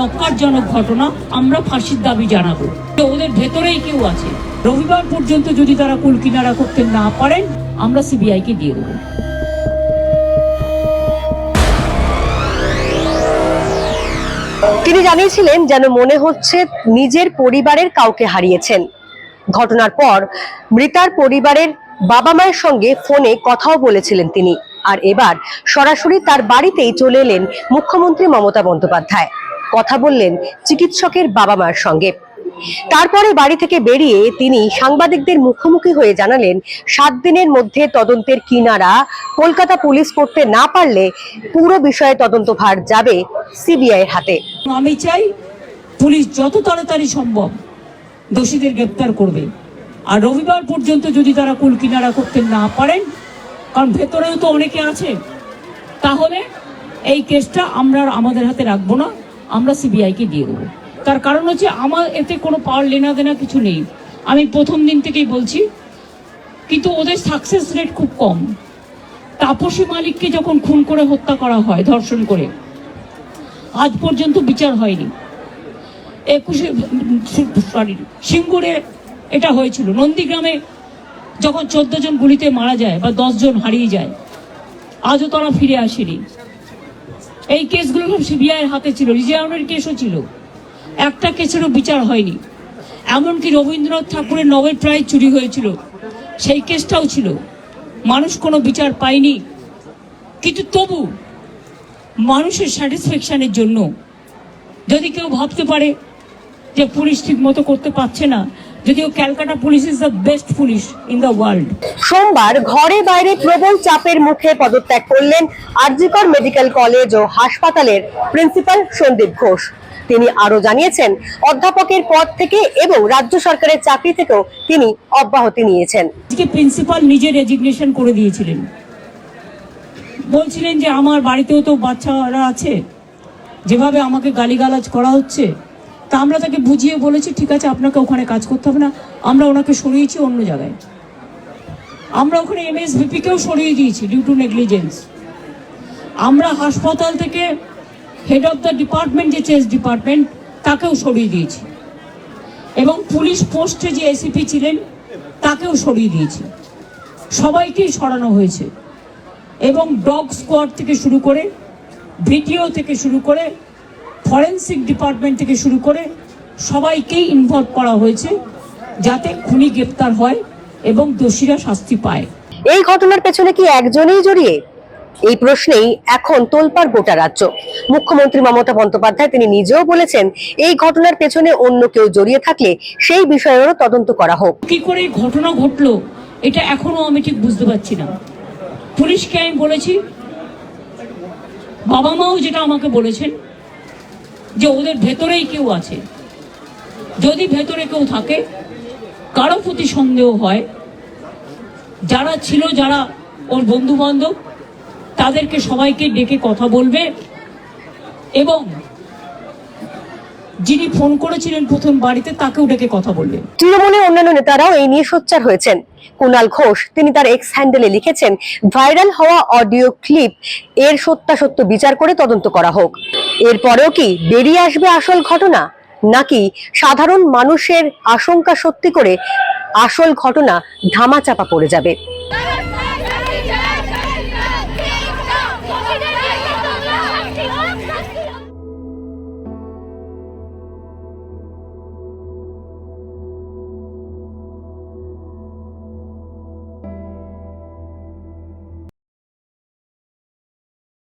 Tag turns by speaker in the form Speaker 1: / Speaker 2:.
Speaker 1: নক্কারজনক ঘটনা আমরা ফাঁসির দাবি জানাব। ওদের ভেতরেই কেউ আছে। রবিবার পর্যন্ত যদি তারা কুল কিনারা করতে না পারেন, আমরা সিবিআইকে দিয়ে দেবো।
Speaker 2: তিনি জানিয়েছিলেন যেন মনে হচ্ছে নিজের পরিবারের কাউকে হারিয়েছেন। ঘটনার পর মৃতার পরিবারের বাবা মায়ের সঙ্গে ফোনে কথাও বলেছিলেন তিনি। আর এবার সরাসরি তার বাড়িতেই চলে এলেন মুখ্যমন্ত্রী মমতা বন্দ্যোপাধ্যায়। কথা বললেন চিকিৎসকের বাবা মার সঙ্গে। তারপরে বাড়ি থেকে বেরিয়ে তিনি সাংবাদিকদের মুখোমুখি হয়ে জানালেন, সাত দিনের মধ্যে তদন্তের কিনারা কলকাতা পুলিশ করতে না পারলে পুরো বিষয়ে তদন্তভার যাবে সিবিআই হাতে।
Speaker 1: আমি চাই পুলিশ যত তাড়াতাড়ি সম্ভব দোষীদের গ্রেপ্তার করবে। আর রবিবার পর্যন্ত যদি তারা কুল কিনারা করতে না পারেন, কারণ ভেতরেও তো অনেকে আছে তাহলে এই কেসটা আমরা আমাদের হাতে রাখব না। আমরা সিবিআইকে দিয়ে দেবো। তার কারণ হচ্ছে আমার এতে কোনো পাওয়ার লেনা দেনা কিছু নেই। আমি প্রথম দিন থেকেই বলছি, কিন্তু ওদের সাকসেস রেট খুব কম। তাপসী মালিককে যখন খুন করে হত্যা করা হয়, ধর্ষণ করে, আজ পর্যন্ত বিচার হয়নি। একুশে, সরি, সিঙ্গুরে এটা হয়েছিল। নন্দীগ্রামে যখন চোদ্দ জন গুলিতে মারা যায় বা দশ জন হারিয়ে যায়, আজও তারা ফিরে আসেনি। এই কেসগুলো সব সিবিআইয়ের হাতে ছিল, রিজার্ভের কেসও ছিল। একটা কেসেরও বিচার হয়নি। এমনকি রবীন্দ্রনাথ ঠাকুরের নবেল প্রাইজ চুরি হয়েছিল। সেই কেসটাও ছিল। মানুষ কোনো বিচার পায়নি। কিন্তু তবু মানুষের স্যাটিসফ্যাকশানের জন্য যদি কেউ ভাবতে পারে যে পুলিশ ঠিক মতো করতে পারছে না যদিও Calcutta police is the best police in the world
Speaker 2: সোমবার ঘরে বাইরে প্রবল চাপের মুখে পদত্যাগ করলেন আরজিকর মেডিকেল কলেজ ও হাসপাতালের প্রিন্সিপাল সন্দীপ ঘোষ। তিনি আরও জানিয়েছেন অধ্যাপকের পদ থেকে এবং রাজ্য সরকারের চাকরি থেকেও তিনি অব্যাহতি নিয়েছেন।
Speaker 1: আজকে প্রিন্সিপাল নিজে রেজিগনেশন করে দিয়েছিলেন। বলছিলেন যে আমার বাড়িতেও তো বাচ্চারা আছে। যেভাবে আমাকে গালিগালাজ করা হচ্ছে তা আমরা তাকে বুঝিয়ে বলেছি, ঠিক আছে, আপনাকে ওখানে কাজ করতে হবে না। আমরা ওনাকে সরিয়েছি অন্য জায়গায়। আমরা ওখানে এমএসভিপিকেও সরিয়ে দিয়েছি ডিউ টু নেগলিজেন্স আমরা হাসপাতাল থেকে হেড অফ দ্য ডিপার্টমেন্ট যে চেস ডিপার্টমেন্ট তাকেও সরিয়ে দিয়েছি। এবং পুলিশ পোস্টে যে এসিপি ছিলেন, তাকেও সরিয়ে দিয়েছি। সবাইকেই সরানো হয়েছে। এবং ডগ স্কোয়াড থেকে শুরু করে ভিডিও থেকে শুরু করে ফরেন্সিক ডিপার্টমেন্ট থেকে শুরু করে সবাইকেই ইনভলভ করা হয়েছে যাতে খুনি গ্রেপ্তার হয় এবং দোষীরা শাস্তি পায়।
Speaker 2: এই ঘটনার পেছনে কি একজনেই জড়িয়ে? এই প্রশ্নেই এখন তোলপার গোটা রাজ্য। মুখ্যমন্ত্রী মমতা বন্দ্যোপাধ্যায় তিনি নিজেও বলেছেন এই ঘটনার পেছনে অন্য কেউ জড়িয়ে থাকলে সেই বিষয়েরও তদন্ত করা হোক।
Speaker 1: কি করে এই ঘটনা ঘটলো এটা এখনও আমি ঠিক বুঝতে পারছি না। পুলিশকে আমি বলেছি বাবা মাও যেটা আমাকে বলেছেন যে ওদের ভেতরেই কেউ আছে। যদি ভেতরে কেউ থাকে, কারও প্রতি সন্দেহ হয়, যারা ছিল যারা ওর বন্ধু বান্ধব তাদেরকে সবাইকে ডেকে কথা বলবে এবং যিনি ফোন করেছিলেন প্রথম বাড়িতে, তাকেও ডেকে কথা বলবে
Speaker 2: তৃণমূলের অন্যান্য নেতারাও এই নিয়ে সোচ্চার হয়েছেন। কুণাল ঘোষ, তিনি তার এক্স হ্যান্ডেলে লিখেছেন, ভাইরাল হওয়া অডিও ক্লিপ এর সত্যাসত্য বিচার করে তদন্ত করা হোক। এরপরেও কি বেরিয়ে আসবে আসল ঘটনা? নাকি সাধারণ মানুষের আশঙ্কা সত্যি করে আসল ঘটনা ধামাচাপা পড়ে যাবে?